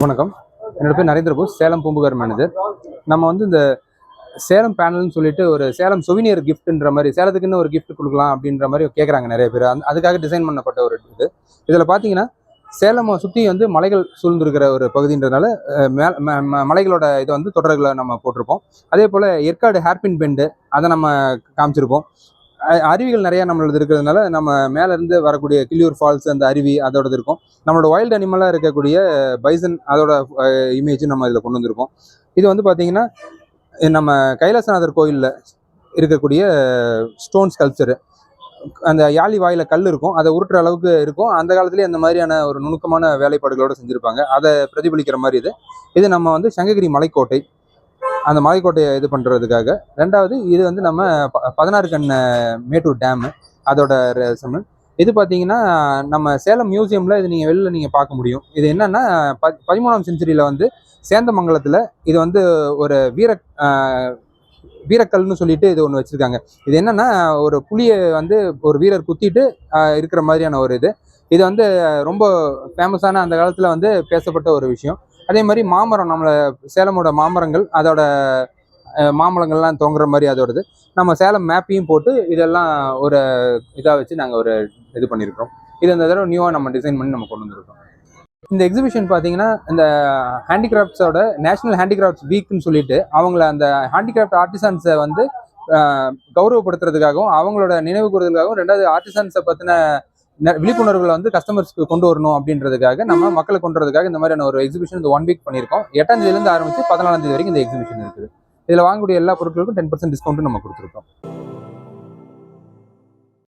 வணக்கம். என்னோட பேர் நரேந்திர போஸ். சேலம் பூம்புகார் மேனேஜர் நம்ம வந்து இந்த சேலம் பேனல்னு சொல்லிட்டு ஒரு சேலம் சுவினியர் கிஃப்ட்ன்ற மாதிரி சேலத்துக்குன்னு ஒரு கிஃப்ட் கொடுக்கலாம் அப்படின்ற மாதிரி கேட்குறாங்க நிறைய பேர். அந்த அதுக்காக டிசைன் பண்ணப்பட்ட ஒரு இது. இதில் பார்த்தீங்கன்னா சேலம் சுற்றி வந்து மலைகள் சூழ்ந்திருக்கிற ஒரு பகுதின்றதுனால அஹ், ம- ம- மலைகளோட இதை வந்து தொடர்களை நம்ம போட்டிருப்போம். அதே போல் ஏற்காடு ஹேர்பின் பெண்டு அதை நம்ம காமிச்சிருப்போம். அருவிகள் நிறையா நம்மளது இருக்கிறதுனால நம்ம மேலேருந்து வரக்கூடிய கிளியூர் ஃபால்ஸ் அந்த அருவி அதோடது இருக்கும். நம்மளோட வைல்டு அனிமலாக இருக்கக்கூடிய பைசன் அதோட இமேஜும் நம்ம இதில் கொண்டு வந்திருக்கோம். இது வந்து பார்த்தீங்கன்னா நம்ம கைலாசநாதர் கோயிலில் இருக்கக்கூடிய ஸ்டோன் ஸ்கல்ப்சரு அந்த யாழி வாயில கல் இருக்கும். அதை உருட்டுற அளவுக்கு இருக்கும். அந்த காலத்துலேயே அந்த மாதிரியான ஒரு நுணுக்கமான வேலைப்பாடுகளோடு செஞ்சுருப்பாங்க. அதை பிரதிபலிக்கிற மாதிரி இது. இது நம்ம வந்து சங்ககிரி மலைக்கோட்டை. அந்த மலைக்கோட்டையை இது பண்ணுறதுக்காக ரெண்டாவது இது வந்து நம்ம ப- பதினாறு கண் மேட்டூர் டேமு. அதோட ரெசமன் இது பார்த்தீங்கன்னா நம்ம சேலம் மியூசியமில் இது நீங்கள் வெளியில் நீங்கள் பார்க்க முடியும். இது என்னென்னா ப பதிமூணாம் செஞ்சுரியில் வந்து சேந்தமங்கலத்தில் இது வந்து ஒரு வீர வீரக்கல்னு சொல்லிட்டு இது ஒன்று வச்சுருக்காங்க. இது என்னென்னா ஒரு புலியை வந்து ஒரு வீரர் குத்திட்டு இருக்கிற மாதிரியான ஒரு இது. இது வந்து ரொம்ப ஃபேமஸான அந்த காலத்தில் வந்து பேசப்பட்ட ஒரு விஷயம். அதே மாதிரி மாமரம் நம்மளை சேலமோட மாமரங்கள் அதோட அஹ், தொங்குற மாதிரி அதோடது. நம்ம சேலம் மேப்பையும் போட்டு இதெல்லாம் ஒரு இதாக வச்சு நாங்கள் ஒரு இது பண்ணியிருக்கோம் இது இந்த தடவை நியூவாக நம்ம டிசைன் பண்ணி நம்ம கொண்டு வந்திருக்கோம். இந்த எக்ஸிபிஷன் பார்த்தீங்கன்னா இந்த ஹேண்டிகிராஃப்ட்ஸோட நேஷனல் ஹேண்டிகிராஃப்ட்ஸ் வீக்னு சொல்லிட்டு அவங்கள அந்த ஹேண்டிகிராஃப்ட் ஆர்டிசன்ஸை வந்து கௌரவப்படுத்துறதுக்காகவும் அவங்களோட நினைவு கூறுதலுக்காகவும் ரெண்டாவது ஆர்டிசன்ஸை பற்றின விழிப்புணர்வுகளை வந்து கஸ்டமர்ஸ்க்கு கொண்டு வரணும் அப்படின்றதுக்காக நம்ம மக்களை கொண்டு வரதுக்காக இந்த மாதிரியான ஒரு எக்ஸிபிஷன் இந்த ஒன் வீக் பண்ணியிருக்கோம். எட்டாம் தேதியிலேருந்து ஆரம்பிச்சு பதினாலாம் தேதி வரைக்கும் இந்த எக்ஸிபிஷன் இருக்குது. இதில் வாங்கக்கூடிய எல்லா பொருட்களுக்கும் டென் பர்சன்ட் டிஸ்கவுண்ட்டும் நம்ம கொடுத்துருக்கோம்.